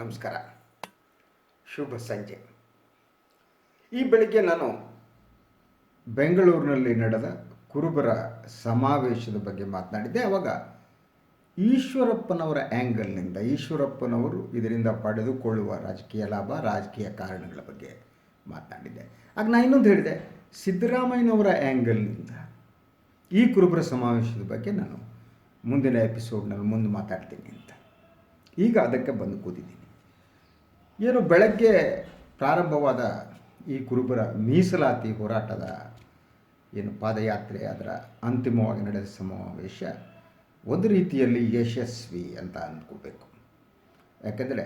ನಮಸ್ಕಾರ. ಶುಭ ಸಂಜೆ. ಈ ಬೆಳಿಗ್ಗೆ ನಾನು ಬೆಂಗಳೂರಿನಲ್ಲಿ ನಡೆದ ಕುರುಬರ ಸಮಾವೇಶದ ಬಗ್ಗೆ ಮಾತನಾಡಿದ್ದೆ. ಆವಾಗ ಈಶ್ವರಪ್ಪನವರ ಆ್ಯಂಗಲ್ನಿಂದ ಈಶ್ವರಪ್ಪನವರು ಇದರಿಂದ ಪಡೆದುಕೊಳ್ಳುವ ರಾಜಕೀಯ ಲಾಭ, ರಾಜಕೀಯ ಕಾರಣಗಳ ಬಗ್ಗೆ ಮಾತನಾಡಿದ್ದೆ. ಆಗ ನಾನು ಇನ್ನೊಂದು ಹೇಳಿದೆ, ಸಿದ್ದರಾಮಯ್ಯನವರ ಆ್ಯಂಗಲ್ನಿಂದ ಈ ಕುರುಬರ ಸಮಾವೇಶದ ಬಗ್ಗೆ ನಾನು ಮುಂದಿನ ಎಪಿಸೋಡ್ನಲ್ಲಿ ಮುಂದೆ ಮಾತಾಡ್ತೀನಿ ಅಂತ. ಈಗ ಅದಕ್ಕೆ ಬಂದು ಕೂತಿದ್ದೀನಿ. ಏನು ಬೆಳಗ್ಗೆ ಪ್ರಾರಂಭವಾದ ಈ ಕುರುಬರ ಮೀಸಲಾತಿ ಹೋರಾಟದ ಏನು ಪಾದಯಾತ್ರೆ, ಅದರ ಅಂತಿಮವಾಗಿ ನಡೆದ ಸಮಾವೇಶ ಒಂದು ರೀತಿಯಲ್ಲಿ ಯಶಸ್ವಿ ಅಂತ ಅಂದ್ಕೋಬೇಕು ಯಾಕೆಂದರೆ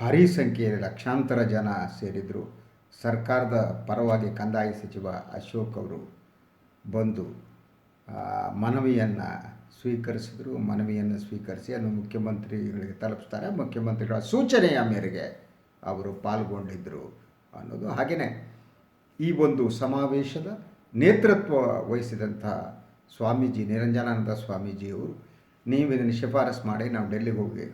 ಭಾರೀ ಸಂಖ್ಯೆಯಲ್ಲಿ ಲಕ್ಷಾಂತರ ಜನ ಸೇರಿದರು. ಸರ್ಕಾರದ ಪರವಾಗಿ ಕಂದಾಯ ಸಚಿವ ಅಶೋಕ್ ಅವರು ಬಂದು ಮನವಿಯನ್ನು ಸ್ವೀಕರಿಸಿದರು. ಮನವಿಯನ್ನು ಸ್ವೀಕರಿಸಿ ಅದನ್ನು ಮುಖ್ಯಮಂತ್ರಿಗಳಿಗೆ ತಲುಪಿಸ್ತಾರೆ. ಮುಖ್ಯಮಂತ್ರಿಗಳ ಸೂಚನೆಯ ಮೇರೆಗೆ ಅವರು ಪಾಲ್ಗೊಂಡಿದ್ದರು ಅನ್ನೋದು ಹಾಗೆಯೇ ಈ ಒಂದು ಸಮಾವೇಶದ ನೇತೃತ್ವ ವಹಿಸಿದಂಥ ಸ್ವಾಮೀಜಿ, ನಿರಂಜನಾನಂದ ಸ್ವಾಮೀಜಿಯವರು, ನೀವು ಇದನ್ನು ಶಿಫಾರಸ್ ಮಾಡಿ, ನಾವು ಡೆಲ್ಲಿಗೆ ಹೋಗಿ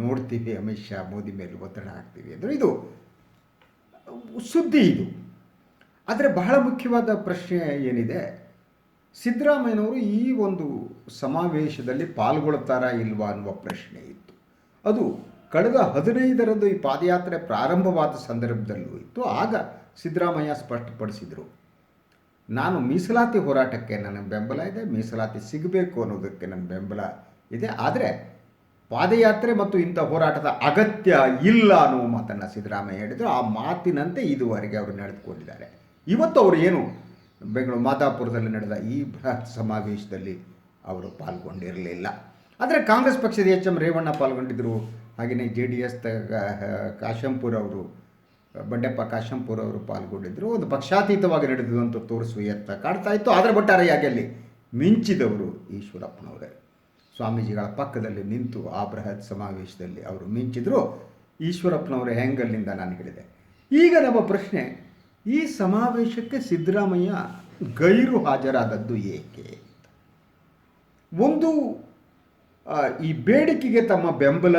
ನೋಡ್ತೀವಿ ಅಮಿತ್ ಶಾ, ಮೋದಿ ಮೇಲೆ ಒತ್ತಡ ಹಾಕ್ತೀವಿ. ಅಂದರೆ ಇದು ಸುದ್ದಿ ಇದು. ಆದರೆ ಬಹಳ ಮುಖ್ಯವಾದ ಪ್ರಶ್ನೆ ಏನಿದೆ, ಸಿದ್ದರಾಮಯ್ಯನವರು ಈ ಒಂದು ಸಮಾವೇಶದಲ್ಲಿ ಪಾಲ್ಗೊಳ್ತಾರಾ ಇಲ್ವಾ ಅನ್ನುವ ಪ್ರಶ್ನೆ ಇತ್ತು. ಅದು ಕಳೆದ ಹದಿನೈದರಂದು ಈ ಪಾದಯಾತ್ರೆ ಪ್ರಾರಂಭವಾದ ಸಂದರ್ಭದಲ್ಲೂ ಇತ್ತು. ಆಗ ಸಿದ್ದರಾಮಯ್ಯ ಸ್ಪಷ್ಟಪಡಿಸಿದರು, ನಾನು ಮೀಸಲಾತಿ ಹೋರಾಟಕ್ಕೆ ನನ್ನ ಬೆಂಬಲ ಇದೆ, ಮೀಸಲಾತಿ ಸಿಗಬೇಕು ಅನ್ನೋದಕ್ಕೆ ನನ್ನ ಬೆಂಬಲ ಇದೆ. ಆದರೆ ಪಾದಯಾತ್ರೆ ಮತ್ತು ಇಂಥ ಹೋರಾಟದ ಅಗತ್ಯ ಇಲ್ಲ ಅನ್ನುವ ಮಾತನ್ನು ಸಿದ್ದರಾಮಯ್ಯ ಹೇಳಿದರು. ಆ ಮಾತಿನಂತೆ ಇದುವರೆಗೆ ಅವರು ನಡೆದುಕೊಂಡಿದ್ದಾರೆ. ಇವತ್ತು ಅವರು ಏನು ಬೆಂಗಳೂರು ಮಾದಾಪುರದಲ್ಲಿ ನಡೆದ ಈ ಬೃಹತ್ ಸಮಾವೇಶದಲ್ಲಿ ಅವರು ಪಾಲ್ಗೊಂಡಿರಲಿಲ್ಲ. ಆದರೆ ಕಾಂಗ್ರೆಸ್ ಪಕ್ಷದ ಎಚ್ ಎಂ ರೇವಣ್ಣ ಪಾಲ್ಗೊಂಡಿದ್ದರು ಹಾಗೆಯೇ ಜೆ ಡಿ ಎಸ್ ಕಾಶಂಪುರ ಅವರು, ಬಂಡೆಪ್ಪ ಕಾಶಂಪುರ ಅವರು ಪಾಲ್ಗೊಂಡಿದ್ದರು ಒಂದು ಪಕ್ಷಾತೀತವಾಗಿ ನಡೆದಿದ್ದು ಅಂತ ತೋರಿಸುವ ಯತ್ನ ಕಾಡ್ತಾ ಇತ್ತು. ಆದರೆ ಒಟ್ಟಾರೆಯಾಗಿ ಅಲ್ಲಿ ಮಿಂಚಿದವರು ಈಶ್ವರಪ್ಪನವರೇ. ಸ್ವಾಮೀಜಿಗಳ ಪಕ್ಕದಲ್ಲಿ ನಿಂತು ಆ ಬೃಹತ್ ಸಮಾವೇಶದಲ್ಲಿ ಅವರು ಮಿಂಚಿದ್ರು. ಈಶ್ವರಪ್ಪನವರ, ಹೆಂಗಲ್ಲಿಂದ ನಾನು ಹೇಳಿದೆ. ಈಗ ನಮ್ಮ ಪ್ರಶ್ನೆ, ಈ ಸಮಾವೇಶಕ್ಕೆ ಸಿದ್ದರಾಮಯ್ಯ ಗೈರು ಹಾಜರಾದದ್ದು ಏಕೆ? ಒಂದು ಈ ಬೇಡಿಕೆಗೆ ತಮ್ಮ ಬೆಂಬಲ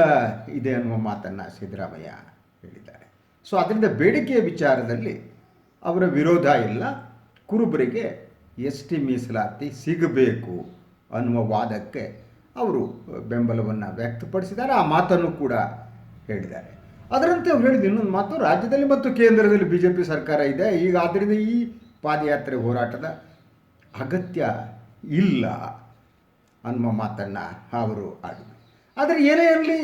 ಇದೆ ಅನ್ನುವ ಮಾತನ್ನು ಸಿದ್ದರಾಮಯ್ಯ ಹೇಳಿದ್ದಾರೆ. ಸೊ ಅದರಿಂದ ಬೇಡಿಕೆಯ ವಿಚಾರದಲ್ಲಿ ಅವರ ವಿರೋಧ ಇಲ್ಲ. ಕುರುಬರಿಗೆ ಎಸ್ ಟಿ ಮೀಸಲಾತಿ ಸಿಗಬೇಕು ಅನ್ನುವ ವಾದಕ್ಕೆ ಅವರು ಬೆಂಬಲವನ್ನು ವ್ಯಕ್ತಪಡಿಸಿದ್ದಾರೆ. ಆ ಮಾತನ್ನು ಕೂಡ ಹೇಳಿದ್ದಾರೆ. ಅದರಂತೆ ಅವ್ರು ಹೇಳಿದ ಇನ್ನೊಂದು ಮಾತು, ರಾಜ್ಯದಲ್ಲಿ ಮತ್ತು ಕೇಂದ್ರದಲ್ಲಿ ಬಿ ಜೆ ಪಿ ಸರ್ಕಾರ ಇದೆ. ಈಗ ಆದ್ದರಿಂದ ಈ ಪಾದಯಾತ್ರೆ ಹೋರಾಟದ ಅಗತ್ಯ ಇಲ್ಲ. ಅನ್ನುವ ಮಾತನ್ನು ಅವರು ಆಡಿದರು. ಆದರೆ ಏನೇ ಇರಲಿ,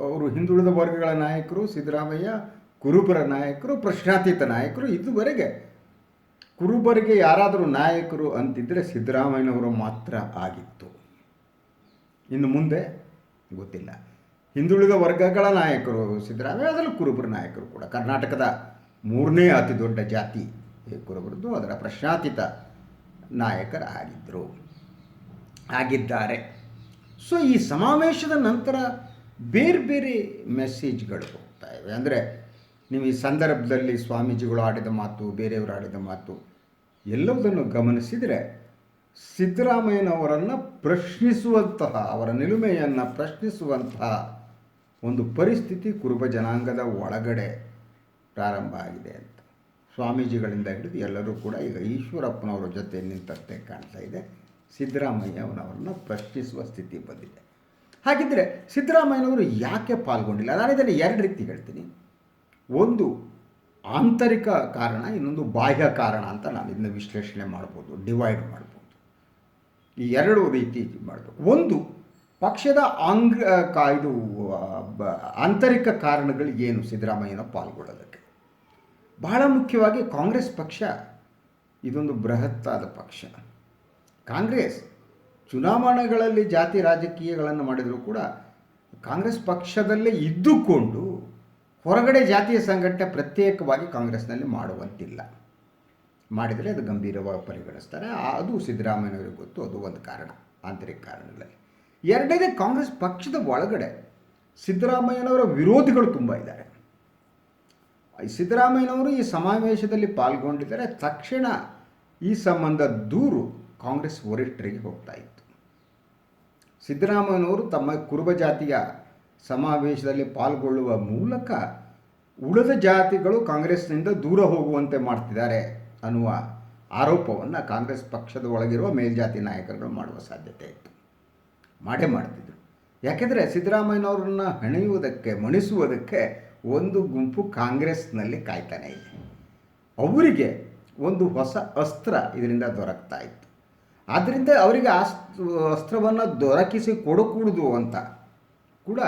ಅವರು ಹಿಂದುಳಿದ ವರ್ಗಗಳ ನಾಯಕರು, ಸಿದ್ದರಾಮಯ್ಯ, ಕುರುಬರ ನಾಯಕರು, ಪ್ರಶ್ನಾತೀತ ನಾಯಕರು, ಇದುವರೆಗೆ ಕುರುಬರಿಗೆ ಯಾರಾದರೂ ನಾಯಕರು ಅಂತಿದ್ದರೆ ಸಿದ್ದರಾಮಯ್ಯನವರು ಮಾತ್ರ ಆಗಿತ್ತು. ಇನ್ನು ಮುಂದೆ ಗೊತ್ತಿಲ್ಲ. ಹಿಂದುಳಿದ ವರ್ಗಗಳ ನಾಯಕರು ಸಿದ್ದರಾಮಯ್ಯ, ಅದರಲ್ಲಿ ಕುರುಬರ ನಾಯಕರು ಕೂಡ. ಕರ್ನಾಟಕದ ಮೂರನೇ ಅತಿ ದೊಡ್ಡ ಜಾತಿ ಕುರುಬರದ್ದು ಅದರ ಪ್ರಶ್ನಾತೀತ ನಾಯಕರಾಗಿದ್ದರು ಆಗಿದ್ದಾರೆ. ಸೊ ಈ ಸಮಾವೇಶದ ನಂತರ ಬೇರೆ ಬೇರೆ ಮೆಸೇಜ್ಗಳು ಹೋಗ್ತಾ ಇವೆ. ಅಂದರೆ, ನೀವು ಈ ಸಂದರ್ಭದಲ್ಲಿ ಸ್ವಾಮೀಜಿಗಳು ಆಡಿದ ಮಾತು, ಬೇರೆಯವರು ಆಡಿದ ಮಾತು, ಎಲ್ಲವುದನ್ನು ಗಮನಿಸಿದರೆ, ಸಿದ್ದರಾಮಯ್ಯನವರನ್ನು ಪ್ರಶ್ನಿಸುವಂತಹ, ಅವರ ನಿಲುಮೆಯನ್ನು ಪ್ರಶ್ನಿಸುವಂತಹ ಒಂದು ಪರಿಸ್ಥಿತಿ ಕುರುಬ ಜನಾಂಗದ ಒಳಗಡೆ ಪ್ರಾರಂಭ ಆಗಿದೆ ಅಂತ. ಸ್ವಾಮೀಜಿಗಳಿಂದ ಹಿಡಿದು ಎಲ್ಲರೂ ಕೂಡ ಈಗ ಈಶ್ವರಪ್ಪನವರ ಜೊತೆ ನಿಂತಂತೆ ಕಾಣ್ತಾ ಇದೆ. ಸಿದ್ದರಾಮಯ್ಯನವರನ್ನು ಪ್ರಶ್ನಿಸುವ ಸ್ಥಿತಿ ಬಂದಿದೆ. ಹಾಗಿದ್ದರೆ ಸಿದ್ದರಾಮಯ್ಯನವರು ಯಾಕೆ ಪಾಲ್ಗೊಂಡಿಲ್ಲ? ನಾನು ಇದನ್ನು ಎರಡು ರೀತಿ ಹೇಳ್ತೀನಿ. ಒಂದು ಆಂತರಿಕ ಕಾರಣ, ಇನ್ನೊಂದು ಬಾಹ್ಯ ಕಾರಣ ಅಂತ ನಾನು ಇದನ್ನು ವಿಶ್ಲೇಷಣೆ ಮಾಡ್ಬೋದು, ಡಿವೈಡ್ ಮಾಡ್ಬೋದು. ಈ ಎರಡು ರೀತಿ ಮಾಡಬೇಕು. ಒಂದು, ಪಕ್ಷದ ಆಂಗ್ ಇದು ಆಂತರಿಕ ಕಾರಣಗಳು ಏನು ಸಿದ್ದರಾಮಯ್ಯನ ಪಾಲ್ಗೊಳ್ಳೋದಕ್ಕೆ? ಬಹಳ ಮುಖ್ಯವಾಗಿ ಕಾಂಗ್ರೆಸ್ ಪಕ್ಷ ಇದೊಂದು ಬೃಹತ್ತಾದ ಪಕ್ಷ. ಕಾಂಗ್ರೆಸ್ ಚುನಾವಣೆಗಳಲ್ಲಿ ಜಾತಿ ರಾಜಕೀಯಗಳನ್ನು ಮಾಡಿದರೂ ಕೂಡ ಕಾಂಗ್ರೆಸ್ ಪಕ್ಷದಲ್ಲೇ ಇದ್ದುಕೊಂಡು ಹೊರಗಡೆ ಜಾತಿಯ ಸಂಘಟನೆ ಪ್ರತ್ಯೇಕವಾಗಿ ಕಾಂಗ್ರೆಸ್ನಲ್ಲಿ ಮಾಡುವಂತಿಲ್ಲ. ಮಾಡಿದರೆ ಅದು ಗಂಭೀರವಾಗಿ ಪರಿಗಣಿಸ್ತಾರೆ. ಅದು ಸಿದ್ದರಾಮಯ್ಯನವರಿಗೆ ಗೊತ್ತು, ಅದು ಒಂದು ಕಾರಣ, ಆಂತರಿಕ ಕಾರಣಗಳಲ್ಲಿ ಎರಡನೇ ಕಾಂಗ್ರೆಸ್ ಪಕ್ಷದ ಒಳಗಡೆ ಸಿದ್ದರಾಮಯ್ಯನವರ ವಿರೋಧಿಗಳು ತುಂಬ ಇದ್ದಾರೆ. ಸಿದ್ದರಾಮಯ್ಯನವರು ಈ ಸಮಾವೇಶದಲ್ಲಿ ಪಾಲ್ಗೊಂಡಿದ್ದರೆ. ತಕ್ಷಣ ಈ ಸಂಬಂಧ ದೂರು ಕಾಂಗ್ರೆಸ್ ವರಿಷ್ಠರಿಗೆ ಹೋಗ್ತಾ ಇತ್ತು. ಸಿದ್ದರಾಮಯ್ಯನವರು ತಮ್ಮ ಕುರುಬ ಜಾತಿಯ ಸಮಾವೇಶದಲ್ಲಿ ಪಾಲ್ಗೊಳ್ಳುವ ಮೂಲಕ ಉಳಿದ ಜಾತಿಗಳು ಕಾಂಗ್ರೆಸ್ನಿಂದ ದೂರ ಹೋಗುವಂತೆ ಮಾಡ್ತಿದ್ದಾರೆ ಅನ್ನುವ ಆರೋಪವನ್ನು ಕಾಂಗ್ರೆಸ್ ಪಕ್ಷದ ಒಳಗಿರುವ ಮೇಲ್ಜಾತಿ ನಾಯಕರುಗಳು ಮಾಡುವ ಸಾಧ್ಯತೆ ಇತ್ತು. ಮಾಡೇ ಮಾಡ್ತಿದ್ರು. ಯಾಕೆಂದರೆ ಸಿದ್ದರಾಮಯ್ಯನವ್ರನ್ನ ಹೆಣೆಯುವುದಕ್ಕೆ, ಮಣಿಸುವುದಕ್ಕೆ ಒಂದು ಗುಂಪು ಕಾಂಗ್ರೆಸ್ನಲ್ಲಿ ಕಾಯ್ತಾನೆ ಇದೆ. ಅವರಿಗೆ ಒಂದು ಹೊಸ ಅಸ್ತ್ರ ಇದರಿಂದ ದೊರಕ್ತಾ ಇತ್ತು. ಆದ್ದರಿಂದ ಅವರಿಗೆ ಆ ಅಸ್ತ್ರವನ್ನು ದೊರಕಿಸಿ ಕೊಡಕೂಡದು ಅಂತ ಕೂಡ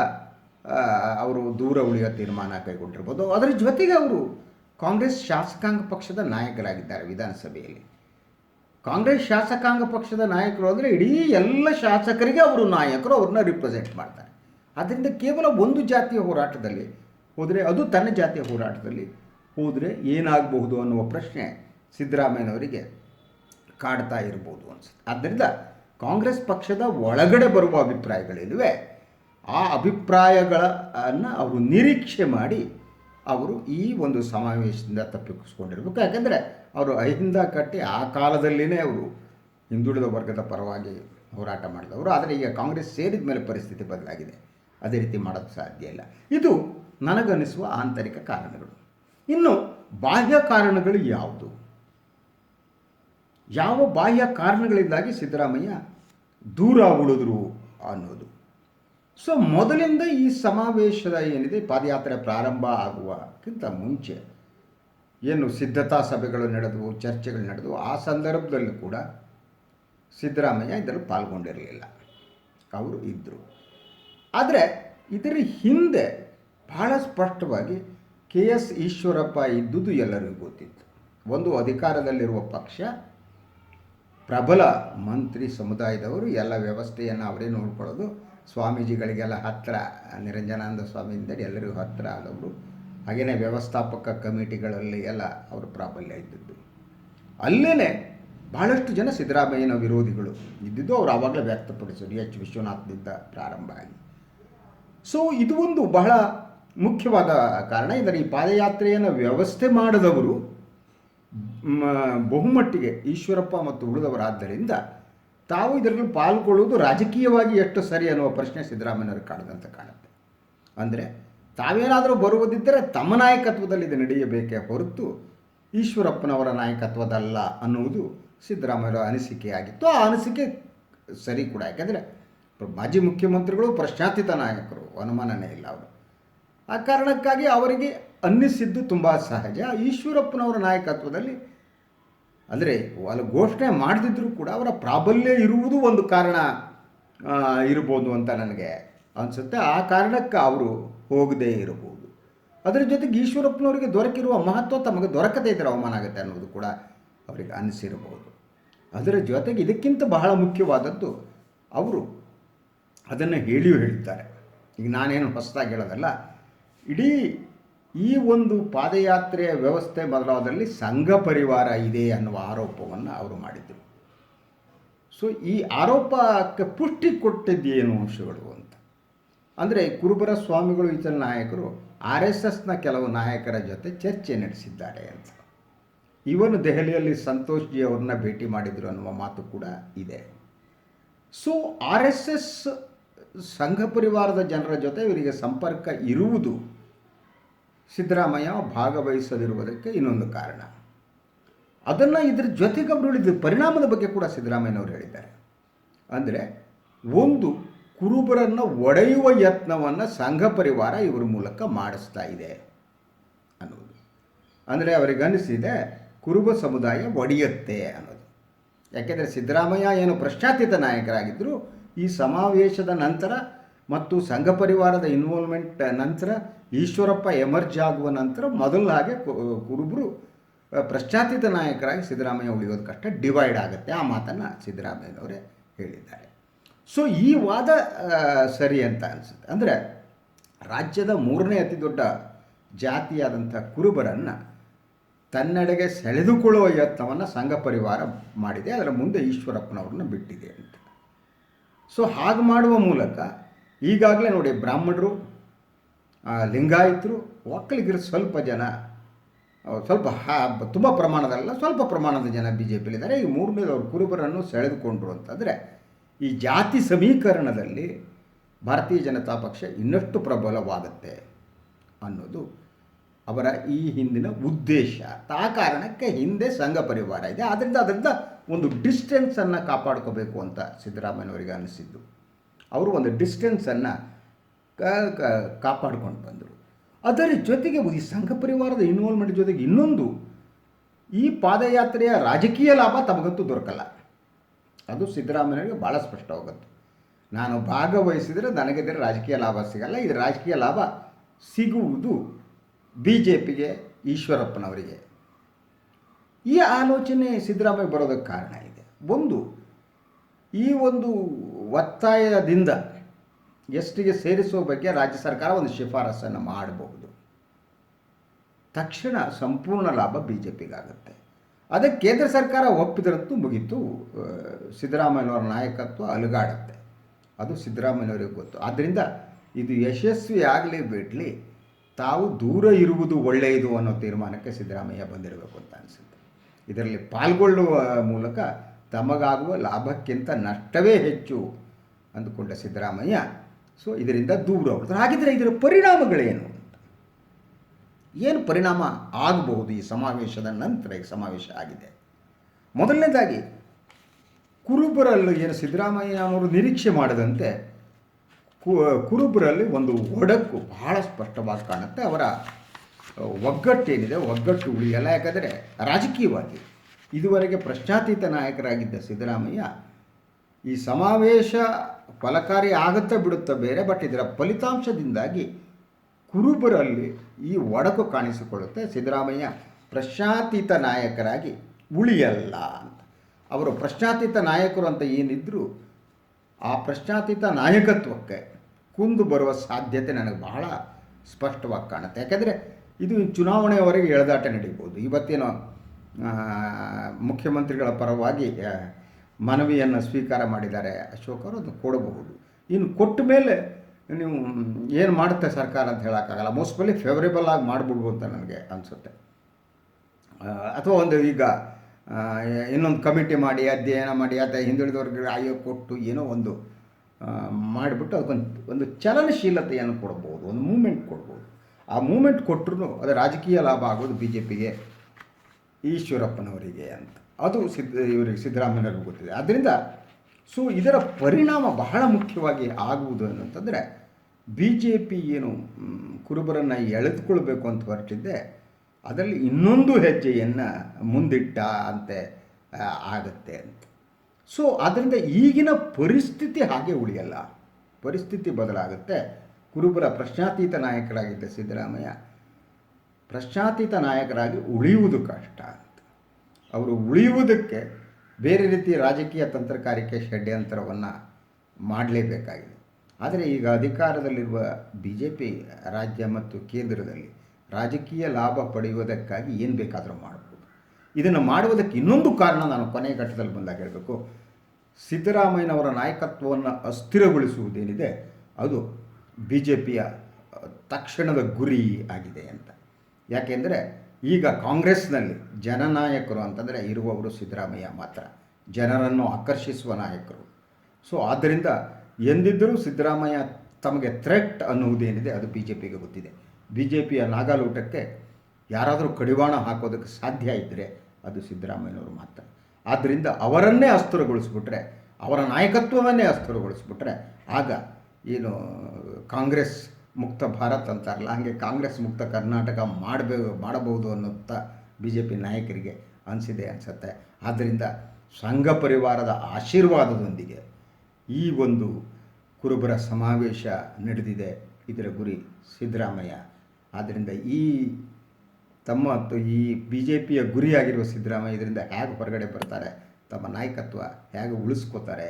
ಅವರು ದೂರ ಉಳಿಯೋ ತೀರ್ಮಾನ ಕೈಗೊಂಡಿರ್ಬೋದು. ಅದರ ಜೊತೆಗೆ ಅವರು ಕಾಂಗ್ರೆಸ್ ಶಾಸಕಾಂಗ ಪಕ್ಷದ ನಾಯಕರಾಗಿದ್ದಾರೆ ವಿಧಾನಸಭೆಯಲ್ಲಿ. ಕಾಂಗ್ರೆಸ್ ಶಾಸಕಾಂಗ ಪಕ್ಷದ ನಾಯಕರು ಅಂದರೆ ಇಡೀ ಎಲ್ಲ ಶಾಸಕರಿಗೆ ಅವರು ನಾಯಕರು, ಅವ್ರನ್ನ ರಿಪ್ರೆಸೆಂಟ್ ಮಾಡ್ತಾರೆ. ಆದ್ದರಿಂದ ಕೇವಲ ಒಂದು ಜಾತಿಯ ಹೋರಾಟದಲ್ಲಿ ಹೋದರೆ, ಅದು ತನ್ನ ಜಾತಿಯ ಹೋರಾಟದಲ್ಲಿ ಹೋದರೆ ಏನಾಗಬಹುದು ಅನ್ನುವ ಪ್ರಶ್ನೆ ಸಿದ್ದರಾಮಯ್ಯನವರಿಗೆ ಕಾಡ್ತಾ ಇರ್ಬೋದು ಅನ್ಸುತ್ತೆ. ಆದ್ದರಿಂದ ಕಾಂಗ್ರೆಸ್ ಪಕ್ಷದ ಒಳಗಡೆ ಬರುವ ಅಭಿಪ್ರಾಯಗಳಿಲ್ವೇ, ಆ ಅಭಿಪ್ರಾಯಗಳನ್ನು ಅವರು ನಿರೀಕ್ಷೆ ಮಾಡಿ ಅವರು ಈ ಒಂದು ಸಮಾವೇಶದಿಂದ ತಪ್ಪಿಸ್ಕೊಂಡಿರ್ಬೇಕು. ಯಾಕೆಂದರೆ ಅವರು ಅಹಿಂದ ಕಟ್ಟಿ ಆ ಕಾಲದಲ್ಲಿನೇ ಅವರು ಹಿಂದುಳಿದ ವರ್ಗದ ಪರವಾಗಿ ಹೋರಾಟ ಮಾಡಿದವರು. ಆದರೆ ಈಗ ಕಾಂಗ್ರೆಸ್ ಸೇರಿದ ಮೇಲೆ ಪರಿಸ್ಥಿತಿ ಬದಲಾಗಿದೆ. ಅದೇ ರೀತಿ ಮಾಡೋಕ್ಕೆ ಸಾಧ್ಯ ಇಲ್ಲ. ಇದು ನನಗನಿಸುವ ಆಂತರಿಕ ಕಾರಣಗಳು. ಇನ್ನು ಬಾಹ್ಯ ಕಾರಣಗಳು ಯಾವುದು? ಯಾವ ಬಾಹ್ಯ ಕಾರಣಗಳಿಂದಾಗಿ ಸಿದ್ದರಾಮಯ್ಯ ದೂರ ಉಳಿದ್ರು ಅನ್ನೋದು. ಸೊ ಮೊದಲಿಂದ ಈ ಸಮಾವೇಶದ ಏನಿದೆ, ಪಾದಯಾತ್ರೆ ಪ್ರಾರಂಭ ಆಗುವಕ್ಕಿಂತ ಮುಂಚೆ ಏನು ಸಿದ್ಧತಾ ಸಭೆಗಳು ನಡೆದವು, ಚರ್ಚೆಗಳು ನಡೆದವು, ಆ ಸಂದರ್ಭದಲ್ಲೂ ಕೂಡ ಸಿದ್ದರಾಮಯ್ಯ ಇದರಲ್ಲಿ ಪಾಲ್ಗೊಂಡಿರಲಿಲ್ಲ. ಅವರು ಇದ್ದರು ಆದರೆ ಇದರ ಹಿಂದೆ ಬಹಳ ಸ್ಪಷ್ಟವಾಗಿ ಕೆ ಎಸ್ ಈಶ್ವರಪ್ಪ ಇದ್ದುದು ಎಲ್ಲರಿಗೂ ಗೊತ್ತಿತ್ತು. ಒಂದು ಅಧಿಕಾರದಲ್ಲಿರುವ ಪಕ್ಷ ಪ್ರಬಲ ಮಂತ್ರಿ ಸಮುದಾಯದವರು ಎಲ್ಲ ವ್ಯವಸ್ಥೆಯನ್ನು ಅವರೇ ನೋಡ್ಕೊಳ್ಳೋದು. ಸ್ವಾಮೀಜಿಗಳಿಗೆಲ್ಲ ಹತ್ತಿರ ನಿರಂಜನಾನಂದ ಸ್ವಾಮಿಯಿಂದ ಎಲ್ಲರಿಗೂ ಹತ್ತಿರ ಆದವರು. ಹಾಗೆಯೇ ವ್ಯವಸ್ಥಾಪಕ ಕಮಿಟಿಗಳಲ್ಲಿ ಎಲ್ಲ ಅವರು ಪ್ರಾಬಲ್ಯ ಇದ್ದದ್ದು. ಅಲ್ಲೇ ಬಹಳಷ್ಟು ಜನ ಸಿದ್ದರಾಮಯ್ಯನ ವಿರೋಧಿಗಳು ಇದ್ದಿದ್ದು ಅವರು ಆವಾಗಲೇ ವ್ಯಕ್ತಪಡಿಸಿದ್ರು, ಎಚ್. ವಿಶ್ವನಾಥ್ನಿಂದ ಪ್ರಾರಂಭ ಆಗಿ. ಸೊ ಇದು ಒಂದು ಬಹಳ ಮುಖ್ಯವಾದ ಕಾರಣ. ಇದರ ಈ ಪಾದಯಾತ್ರೆಯನ್ನು ವ್ಯವಸ್ಥೆ ಮಾಡಿದವರು ಬಹುಮಟ್ಟಿಗೆ ಈಶ್ವರಪ್ಪ ಮತ್ತು ಉಳಿದವರಾದ್ದರಿಂದ ತಾವು ಇದರಲ್ಲಿ ಪಾಲ್ಗೊಳ್ಳುವುದು ರಾಜಕೀಯವಾಗಿ ಎಷ್ಟು ಸರಿ ಅನ್ನುವ ಪ್ರಶ್ನೆ ಸಿದ್ದರಾಮಯ್ಯನವರು ಕಾಡದಂತೆ ಕಾಣುತ್ತೆ ಅಂದರೆ ತಾವೇನಾದರೂ ಬರುವುದಿದ್ದರೆ ತಮ್ಮ ನಾಯಕತ್ವದಲ್ಲಿ ಇದು ನಡೆಯಬೇಕೇ ಹೊರತು ಈಶ್ವರಪ್ಪನವರ ನಾಯಕತ್ವದಲ್ಲ ಅನ್ನುವುದು ಸಿದ್ದರಾಮಯ್ಯರ ಅನಿಸಿಕೆಯಾಗಿತ್ತು. ಆ ಅನಿಸಿಕೆ ಸರಿ ಕೂಡ. ಯಾಕೆಂದರೆ ಮಾಜಿ ಮುಖ್ಯಮಂತ್ರಿಗಳು ಪ್ರಶ್ನಾತೀತ ನಾಯಕರು, ಅನುಮಾನನೇ ಇಲ್ಲ ಅವರು. ಆ ಕಾರಣಕ್ಕಾಗಿ ಅವರಿಗೆ ಅನ್ನಿಸಿದ್ದು ತುಂಬ ಸಹಜ. ಈಶ್ವರಪ್ಪನವರ ನಾಯಕತ್ವದಲ್ಲಿ ಅಂದರೆ ಅಲ್ಲಿ ಘೋಷಣೆ ಮಾಡದಿದ್ದರೂ ಕೂಡ ಅವರ ಪ್ರಾಬಲ್ಯ ಇರುವುದು ಒಂದು ಕಾರಣ ಇರ್ಬೋದು ಅಂತ ನನಗೆ ಅನಿಸುತ್ತೆ. ಆ ಕಾರಣಕ್ಕೆ ಅವರು ಹೋಗದೇ ಇರಬಹುದು. ಅದರ ಜೊತೆಗೆ ಈಶ್ವರಪ್ಪನವರಿಗೆ ದೊರಕಿರುವ ಮಹತ್ವ ತಮಗೆ ದೊರಕದೇ ಇದ್ದರೆ ಅವಮಾನ ಆಗುತ್ತೆ ಅನ್ನೋದು ಕೂಡ ಅವರಿಗೆ ಅನಿಸಿರಬಹುದು. ಅದರ ಜೊತೆಗೆ ಇದಕ್ಕಿಂತ ಬಹಳ ಮುಖ್ಯವಾದದ್ದು ಅವರು ಅದನ್ನು ಹೇಳಿಯೂ ಹೇಳಿದ್ದಾರೆ ಈಗ ನಾನೇನು ಹೊಸದಾಗಿ ಹೇಳೋದಲ್ಲ, ಇಡೀ ಈ ಒಂದು ಪಾದಯಾತ್ರೆಯ ವ್ಯವಸ್ಥೆ ಬದಲಾವದಲ್ಲಿ ಸಂಘ ಪರಿವಾರ ಇದೆ ಅನ್ನುವ ಆರೋಪವನ್ನು ಅವರು ಮಾಡಿದರು. ಸೊ ಈ ಆರೋಪಕ್ಕೆ ಪುಷ್ಟಿ ಕೊಟ್ಟಿದ್ದೇನು ಅಂಶಗಳು ಅಂತ. ಅಂದರೆ ಕುರುಬರ ಸ್ವಾಮಿಗಳು ಇತರ ನಾಯಕರು, ಆರ್ ಎಸ್ ಎಸ್ನ ಕೆಲವು ನಾಯಕರ ಜೊತೆ ಚರ್ಚೆ ನಡೆಸಿದ್ದಾರೆ ಅಂತ. ಇವನು ದೆಹಲಿಯಲ್ಲಿ ಸಂತೋಷ್ ಜಿ ಅವ್ರನ್ನ ಭೇಟಿ ಮಾಡಿದರು ಅನ್ನುವ ಮಾತು ಕೂಡ ಇದೆ. ಸೊ ಆರ್ ಎಸ್ ಎಸ್ ಸಂಘ ಪರಿವಾರದ ಜನರ ಜೊತೆ ಇವರಿಗೆ ಸಂಪರ್ಕ ಇರುವುದು ಸಿದ್ದರಾಮಯ್ಯ ಭಾಗವಹಿಸದಿರುವುದಕ್ಕೆ ಇನ್ನೊಂದು ಕಾರಣ. ಅದನ್ನು ಇದರ ಜೊತೆಗೆ ಅವರು ಹೇಳಿದ ಪರಿಣಾಮದ ಬಗ್ಗೆ ಕೂಡ ಸಿದ್ದರಾಮಯ್ಯನವರು ಹೇಳಿದ್ದಾರೆ. ಅಂದರೆ ಒಂದು ಕುರುಬರನ್ನು ಒಡೆಯುವ ಯತ್ನವನ್ನು ಸಂಘ ಪರಿವಾರ ಇವರ ಮೂಲಕ ಮಾಡಿಸ್ತಾ ಇದೆ ಅನ್ನೋದು. ಅಂದರೆ ಅವರಿಗನ್ನಿಸಿದೆ ಕುರುಬ ಸಮುದಾಯ ಒಡೆಯುತ್ತೆ ಅನ್ನೋದು. ಯಾಕೆಂದರೆ ಸಿದ್ದರಾಮಯ್ಯ ಏನು ಪ್ರಶ್ನಾತೀತ ನಾಯಕರಾಗಿದ್ದರು ಈ ಸಮಾವೇಶದ ನಂತರ ಮತ್ತು ಸಂಘ ಪರಿವಾರದ ಇನ್ವಾಲ್ವ್ಮೆಂಟ್ ನಂತರ ಈಶ್ವರಪ್ಪ ಎಮರ್ಜ್ ಆಗುವ ನಂತರ ಮೊದಲ ಹಾಗೆ ಕುರುಬರು ಅಹ್, ಪ್ರಶ್ನಾತೀತ ನಾಯಕರಾಗಿ ಸಿದ್ದರಾಮಯ್ಯ ಉಳಿಯೋದು ಕಷ್ಟ ಡಿವೈಡ್ ಆಗುತ್ತೆ. ಆ ಮಾತನ್ನು ಸಿದ್ದರಾಮಯ್ಯನವರೇ ಹೇಳಿದ್ದಾರೆ. ಸೊ ಈ ವಾದ ಸರಿ ಅಂತ ಅನಿಸುತ್ತೆ. ಅಂದರೆ ರಾಜ್ಯದ ಮೂರನೇ ಅತಿ ದೊಡ್ಡ ಜಾತಿಯಾದಂಥ ಕುರುಬರನ್ನು ತನ್ನೆಡೆಗೆ ಸೆಳೆದುಕೊಳ್ಳುವ ಯತ್ನವನ್ನು ಸಂಘ ಪರಿವಾರ ಮಾಡಿದೆ. ಅದರ ಮುಂದೆ ಈಶ್ವರಪ್ಪನವ್ರನ್ನ ಬಿಟ್ಟಿದೆ ಅಂತ. ಸೊ ಹಾಗೆ ಮಾಡುವ ಮೂಲಕ ಈಗಾಗಲೇ ನೋಡಿ ಬ್ರಾಹ್ಮಣರು ಲಿಂಗಾಯತರು, ಒಕ್ಕಲಿಗರು ಸ್ವಲ್ಪ ಜನ ಸ್ವಲ್ಪ ಹಾ, ತುಂಬ ಪ್ರಮಾಣದಲ್ಲ, ಸ್ವಲ್ಪ ಪ್ರಮಾಣದ ಜನ ಬಿ ಜೆ ಪಿಲಿದ್ದಾರೆ ಈ ಮೂರನೇದವ್ರು ಕುರುಬರನ್ನು ಸೆಳೆದುಕೊಂಡ್ರು ಅಂತಂದರೆ ಈ ಜಾತಿ ಸಮೀಕರಣದಲ್ಲಿ ಭಾರತೀಯ ಜನತಾ ಪಕ್ಷ ಇನ್ನಷ್ಟು ಪ್ರಬಲವಾಗುತ್ತೆ ಅನ್ನೋದು ಅವರ ಈ ಹಿಂದಿನ ಉದ್ದೇಶ. ಆ ಕಾರಣಕ್ಕೆ ಹಿಂದೆ ಸಂಘ ಪರಿವಾರ ಇದೆ. ಆದ್ದರಿಂದ ಅದರಿಂದ ಒಂದು ಡಿಸ್ಟೆನ್ಸನ್ನು ಕಾಪಾಡ್ಕೋಬೇಕು ಅಂತ ಸಿದ್ದರಾಮಯ್ಯನವರಿಗೆ ಅನಿಸಿದ್ದು ಅವರು ಒಂದು ಡಿಸ್ಟೆನ್ಸನ್ನು ಕಾಪಾಡ್ಕೊಂಡು ಬಂದರು. ಅದರ ಜೊತೆಗೆ ಈ ಸಂಘ ಪರಿವಾರದ ಇನ್ವಾಲ್ವ್ಮೆಂಟ್ ಜೊತೆಗೆ ಇನ್ನೊಂದು, ಈ ಪಾದಯಾತ್ರೆಯ ರಾಜಕೀಯ ಲಾಭ ತಮಗಂತೂ ದೊರಕಲ್ಲ. ಅದು ಸಿದ್ದರಾಮಯ್ಯನಿಗೆ ಭಾಳ ಸ್ಪಷ್ಟವಾಗುತ್ತೆ ನಾನು ಭಾಗವಹಿಸಿದರೆ ನನಗಿದ್ರೆ ರಾಜಕೀಯ ಲಾಭ ಸಿಗಲ್ಲ. ಇದು ರಾಜಕೀಯ ಲಾಭ ಸಿಗುವುದು ಬಿ ಜೆ ಪಿಗೆ ಈಶ್ವರಪ್ಪನವರಿಗೆ. ಈ ಆಲೋಚನೆ ಸಿದ್ದರಾಮಯ್ಯ ಬರೋದಕ್ಕೆ ಕಾರಣ ಇದೆ. ಒಂದು, ಈ ಒಂದು ಒತ್ತಾಯದಿಂದ ಎಸ್ಟಿಗೆ ಸೇರಿಸುವ ಬಗ್ಗೆ ರಾಜ್ಯ ಸರ್ಕಾರ ಒಂದು ಶಿಫಾರಸನ್ನು ಮಾಡಬಹುದು. ತಕ್ಷಣ ಸಂಪೂರ್ಣ ಲಾಭ ಬಿ ಜೆ ಪಿಗಾಗುತ್ತೆ ಅದಕ್ಕೆ ಕೇಂದ್ರ ಸರ್ಕಾರ ಒಪ್ಪಿದ್ರಂತೂ ಮುಗೀತು. ಸಿದ್ದರಾಮಯ್ಯನವರ ನಾಯಕತ್ವ ಅಲುಗಾಡುತ್ತೆ. ಅದು ಸಿದ್ದರಾಮಯ್ಯನವರಿಗೆ ಗೊತ್ತು. ಆದ್ದರಿಂದ ಇದು ಯಶಸ್ವಿ ಆಗಲಿ ಬಿಡಲಿ. ತಾವು ದೂರ ಇರುವುದು ಒಳ್ಳೆಯದು ಅನ್ನೋ ತೀರ್ಮಾನಕ್ಕೆ ಸಿದ್ದರಾಮಯ್ಯ ಬಂದಿರಬೇಕು ಅಂತ ಅನಿಸುತ್ತೆ. ಇದರಲ್ಲಿ ಪಾಲ್ಗೊಳ್ಳುವ ಮೂಲಕ ತಮಗಾಗುವ ಲಾಭಕ್ಕಿಂತ ನಷ್ಟವೇ ಹೆಚ್ಚು ಅಂದುಕೊಂಡ ಸಿದ್ದರಾಮಯ್ಯ. ಸೊ ಇದರಿಂದ ದೂರ ಹೋಗ್ತಾರೆ ಹಾಗಿದ್ರೆ ಇದರ ಪರಿಣಾಮಗಳೇನು? ಏನು ಪರಿಣಾಮ ಆಗಬಹುದು ಈ ಸಮಾವೇಶದ ನಂತರ? ಈ ಸಮಾವೇಶ ಆಗಿದೆ. ಮೊದಲನೇದಾಗಿ, ಕುರುಬರಲ್ಲಿ ಏನು ಸಿದ್ದರಾಮಯ್ಯ ಅವರು ನಿರೀಕ್ಷೆ ಮಾಡದಂತೆ ಕುರುಬರಲ್ಲಿ ಒಂದು ಒಡಕು ಬಹಳ ಸ್ಪಷ್ಟವಾಗಿ ಕಾಣುತ್ತೆ. ಅವರ ಒಗ್ಗಟ್ಟೇನಿದೆ ಒಗ್ಗಟ್ಟು ಉಳಿಯಲ್ಲ. ಯಾಕಂದರೆ ರಾಜಕೀಯವಾಗಿ ಇದುವರೆಗೆ ಪ್ರಶ್ನಾತೀತ ನಾಯಕರಾಗಿದ್ದ ಸಿದ್ದರಾಮಯ್ಯ, ಈ ಸಮಾವೇಶ ಫಲಕಾರಿ ಆಗುತ್ತಾ ಬಿಡುತ್ತಾ ಬೇರೆ ಬಟ್ ಇದರ ಫಲಿತಾಂಶದಿಂದಾಗಿ ಕುರುಬರಲ್ಲಿ ಈ ಒಡಕು ಕಾಣಿಸಿಕೊಳ್ಳುತ್ತೆ. ಸಿದ್ದರಾಮಯ್ಯ ಪ್ರಶ್ನಾತೀತ ನಾಯಕರಾಗಿ ಉಳಿಯಲ್ಲ ಅಂತ. ಅವರು ಪ್ರಶ್ನಾತೀತ ನಾಯಕರು ಅಂತ ಏನಿದ್ರು ಆ ಪ್ರಶ್ನಾತೀತ ನಾಯಕತ್ವಕ್ಕೆ ಕುಂದು ಬರುವ ಸಾಧ್ಯತೆ ನನಗೆ ಬಹಳ ಸ್ಪಷ್ಟವಾಗಿ ಕಾಣುತ್ತೆ. ಯಾಕೆಂದರೆ ಇದು ಚುನಾವಣೆಯವರೆಗೆ ಎಳೆದಾಟ ನಡೀಬೋದು. ಇವತ್ತೇನೋ ಮುಖ್ಯಮಂತ್ರಿಗಳ ಪರವಾಗಿ ಮನವಿಯನ್ನು ಸ್ವೀಕಾರ ಮಾಡಿದ್ದಾರೆ. ಅಶೋಕ್ ಅವರು ಅದು ಕೊಡಬಹುದು. ಇನ್ನು ಕೊಟ್ಟ ಮೇಲೆ ನೀವು ಏನು ಮಾಡುತ್ತೆ ಸರ್ಕಾರ ಅಂತ ಹೇಳೋಕ್ಕಾಗಲ್ಲ. ಮೋಸ್ಟ್ಲಿ ಫೇವರೇಬಲ್ ಆಗಿ ಮಾಡಿಬಿಡ್ಬೋದು ಅಂತ ನನಗೆ ಅನಿಸುತ್ತೆ. ಅಥವಾ ಒಂದು ಈಗ ಇನ್ನೊಂದು ಕಮಿಟಿ ಮಾಡಿ, ಅಧ್ಯಯನ ಮಾಡಿ, ಅಥವಾ ಹಿಂದುಳಿದವ್ರಿಗೆ ಆಯೋ ಕೊಟ್ಟು ಏನೋ ಒಂದು ಮಾಡಿಬಿಟ್ಟು ಅದಕ್ಕೊಂದು, ಒಂದು ಚಲನಶೀಲತೆಯನ್ನು ಕೊಡ್ಬೋದು. ಒಂದು ಮೂಮೆಂಟ್ ಕೊಡ್ಬೋದು. ಆ ಮೂಮೆಂಟ್ ಕೊಟ್ಟರು ಅದು ರಾಜಕೀಯ ಲಾಭ ಆಗೋದು ಬಿ ಜೆ ಪಿಗೆ ಈಶ್ವರಪ್ಪನವರಿಗೆ ಅಂತ. ಅದು ಸಿದ್ಧ, ಇವರಿಗೆ ಸಿದ್ದರಾಮಯ್ಯವ್ರಿಗೆ ಗೊತ್ತಿದೆ. ಆದ್ದರಿಂದ ಸೊ ಇದರ ಪರಿಣಾಮ ಬಹಳ ಮುಖ್ಯವಾಗಿ ಆಗುವುದು ಅಂತಂದರೆ ಬಿ ಜೆ ಪಿ ಏನು ಕುರುಬರನ್ನು ಎಳೆದುಕೊಳ್ಬೇಕು ಅಂತ ಹೊರಟಿದ್ದೆ, ಅದರಲ್ಲಿ ಇನ್ನೊಂದು ಹೆಜ್ಜೆಯನ್ನು ಮುಂದಿಟ್ಟ ಅಂತೆ ಆಗತ್ತೆ ಅಂತ. ಸೊ ಅದರಿಂದ ಈಗಿನ ಪರಿಸ್ಥಿತಿ ಹಾಗೆ ಉಳಿಯಲ್ಲ. ಪರಿಸ್ಥಿತಿ ಬದಲಾಗುತ್ತೆ. ಕುರುಬರ ಪ್ರಶ್ನಾತೀತ ನಾಯಕರಾಗಿದ್ದ ಸಿದ್ದರಾಮಯ್ಯ ಪ್ರಶ್ನಾತೀತ ನಾಯಕರಾಗಿ ಉಳಿಯುವುದು ಕಷ್ಟ ಅಂತ. ಅವರು ಉಳಿಯುವುದಕ್ಕೆ ಬೇರೆ ರೀತಿಯ ರಾಜಕೀಯ ತಂತ್ರಕಾರಿಕೆ ಷಡ್ಯಂತ್ರವನ್ನು ಮಾಡಲೇಬೇಕಾಗಿದೆ. ಆದರೆ ಈಗ ಅಧಿಕಾರದಲ್ಲಿರುವ ಬಿ ಜೆ ಪಿ ರಾಜ್ಯ ಮತ್ತು ಕೇಂದ್ರದಲ್ಲಿ ರಾಜಕೀಯ ಲಾಭ ಪಡೆಯುವುದಕ್ಕಾಗಿ ಏನು ಬೇಕಾದರೂ ಮಾಡಬಹುದು ಇದನ್ನು ಮಾಡುವುದಕ್ಕೆ ಇನ್ನೊಂದು ಕಾರಣ ನಾನು ಕೊನೆಯ ಘಟ್ಟದಲ್ಲಿ ಬಂದಾಗ ಹೇಳಬೇಕು. ಸಿದ್ದರಾಮಯ್ಯನವರ ನಾಯಕತ್ವವನ್ನು ಅಸ್ಥಿರಗೊಳಿಸುವುದೇನಿದೆ? ಅದು ಬಿ ಜೆ ಪಿಯ ತಕ್ಷಣದ ಗುರಿ ಆಗಿದೆ ಅಂತ. ಯಾಕೆಂದರೆ ಈಗ ಕಾಂಗ್ರೆಸ್ನಲ್ಲಿ ಜನನಾಯಕರು ಅಂತಂದರೆ ಇರುವವರು ಸಿದ್ದರಾಮಯ್ಯ ಮಾತ್ರ. ಜನರನ್ನು ಆಕರ್ಷಿಸುವ ನಾಯಕರು. ಸೊ ಆದ್ದರಿಂದ ಎಂದಿದ್ದರೂ ಸಿದ್ದರಾಮಯ್ಯ ತಮಗೆ ಥ್ರೆಟ್ ಅನ್ನುವುದೇನಿದೆ ಅದು ಬಿ ಜೆ ಪಿಗೆ ಗೊತ್ತಿದೆ. ಬಿ ಜೆ ಪಿಯ ನಾಗಾಲೂಟಕ್ಕೆ ಯಾರಾದರೂ ಕಡಿವಾಣ ಹಾಕೋದಕ್ಕೆ ಸಾಧ್ಯ ಇದ್ದರೆ ಅದು ಸಿದ್ದರಾಮಯ್ಯನವರು ಮಾತ್ರ. ಆದ್ದರಿಂದ ಅವರನ್ನೇ ಅಸ್ಥಿರಗೊಳಿಸ್ಬಿಟ್ರೆ, ಅವರ ನಾಯಕತ್ವವನ್ನೇ ಅಸ್ಥಿರಗೊಳಿಸ್ಬಿಟ್ರೆ, ಆಗ ಏನು ಕಾಂಗ್ರೆಸ್ ಮುಕ್ತ ಭಾರತ್ ಅಂತಾರಲ್ಲ, ಹಾಗೆ ಕಾಂಗ್ರೆಸ್ ಮುಕ್ತ ಕರ್ನಾಟಕ ಮಾಡಬೇಕು ಮಾಡಬಹುದು ಅನ್ನುತ್ತಾ ಬಿ ಜೆ ಪಿ ನಾಯಕರಿಗೆ ಅನಿಸಿದೆ ಅನಿಸುತ್ತೆ. ಆದ್ದರಿಂದ ಸಂಘ ಪರಿವಾರದ ಆಶೀರ್ವಾದದೊಂದಿಗೆ ಈ ಒಂದು ಕುರುಬರ ಸಮಾವೇಶ ನಡೆದಿದೆ ಇದರ ಗುರಿ ಸಿದ್ದರಾಮಯ್ಯ. ಆದ್ದರಿಂದ ಈ ತಮ್ಮ ಈ ಬಿ ಜೆ ಪಿಯ ಗುರಿಯಾಗಿರುವ ಸಿದ್ದರಾಮಯ್ಯ ಇದರಿಂದ ಹೇಗೆ ಹೊರಗಡೆ ಬರ್ತಾರೆ, ತಮ್ಮ ನಾಯಕತ್ವ ಹೇಗೆ ಉಳಿಸ್ಕೋತಾರೆ,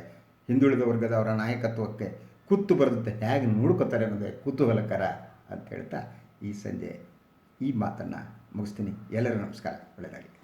ಹಿಂದುಳಿದ ವರ್ಗದವರ ನಾಯಕತ್ವಕ್ಕೆ ಕುತ್ತು ಬರೆದಂತೆ ಹೇಗೆ ನೋಡ್ಕೋತಾರೆ ಅನ್ನೋದೇ ಕುತೂಹಲಕರ ಅಂತ ಹೇಳ್ತಾ ಈ ಸಂಜೆ ಈ ಮಾತನ್ನು ಮುಗಿಸ್ತೀನಿ. ಎಲ್ಲರಿಗೂ ನಮಸ್ಕಾರ. ಒಳ್ಳೆಯದಾಗಲಿ.